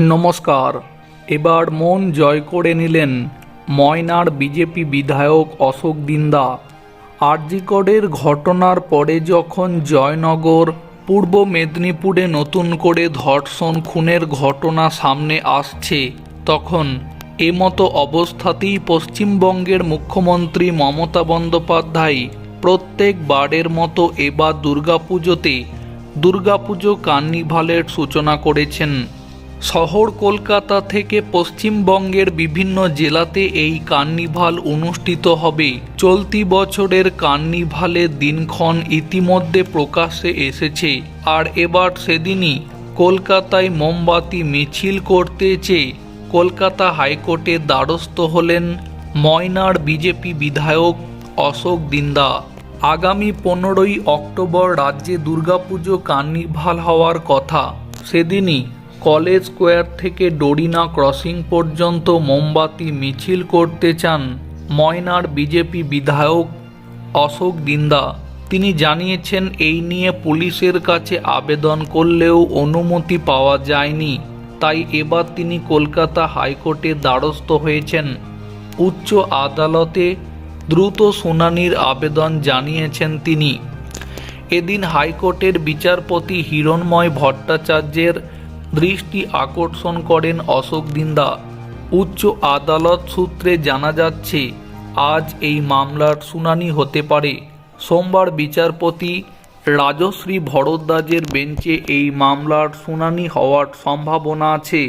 নমস্কার। এবার মন জয় করে নিলেন ময়নার বিজেপি বিধায়ক অশোক দিন্দা। আরজিকরের ঘটনার পরে যখন জয়নগর, পূর্ব মেদিনীপুরে নতুন করে ধর্ষণ খুনের ঘটনা সামনে আসছে, তখন এমতো অবস্থাতেই পশ্চিমবঙ্গের মুখ্যমন্ত্রী মমতা বন্দ্যোপাধ্যায় প্রত্যেকবারের মতো এবার দুর্গাপুজোতে দুর্গাপুজো কার্নিভালের সূচনা করেছেন। শহর কলকাতা থেকে পশ্চিমবঙ্গের বিভিন্ন জেলাতে এই কার্নিভাল অনুষ্ঠিত হবে। চলতি বছরের কার্নিভালের দিনক্ষণ ইতিমধ্যে প্রকাশ্যে এসেছে। আর এবার সেদিনই কলকাতায় মোমবাতি মিছিল করতে চেয়ে কলকাতা হাইকোর্টের দ্বারস্থ হলেন ময়নার বিজেপি বিধায়ক অশোক দিন্দা। আগামী পনেরোই অক্টোবর রাজ্যে দুর্গাপুজো কার্নিভাল হওয়ার কথা। সেদিনই কলেজ স্কোয়ার থেকে ডোরিনা ক্রসিং পর্যন্ত মোমবাতি মিছিল করতে চান ময়নার বিজেপি বিধায়ক অশোক দিন্দা। তিনি জানিয়েছেন, এই নিয়ে পুলিশের কাছে আবেদন করলেও অনুমতি পাওয়া যায়নি। তাই এবার তিনি কলকাতা হাইকোর্টের দ্বারস্থ হয়েছেন। উচ্চ আদালতে দ্রুত শুনানির আবেদন জানিয়েছেন তিনি। এদিন হাইকোর্টের বিচারপতি হিরণময় ভট্টাচার্যের দৃষ্টি আকর্ষণ করেন অশোক দিন্দা। উচ্চ আদালত সূত্রে জানা যাচ্ছে, আজ এই মামলার শুনানি হতে পারে। সোমবার বিচারপতি রাজশ্রী ভরদ্বাজের বেঞ্চে এই মামলার শুনানি হওয়ার সম্ভাবনা আছে।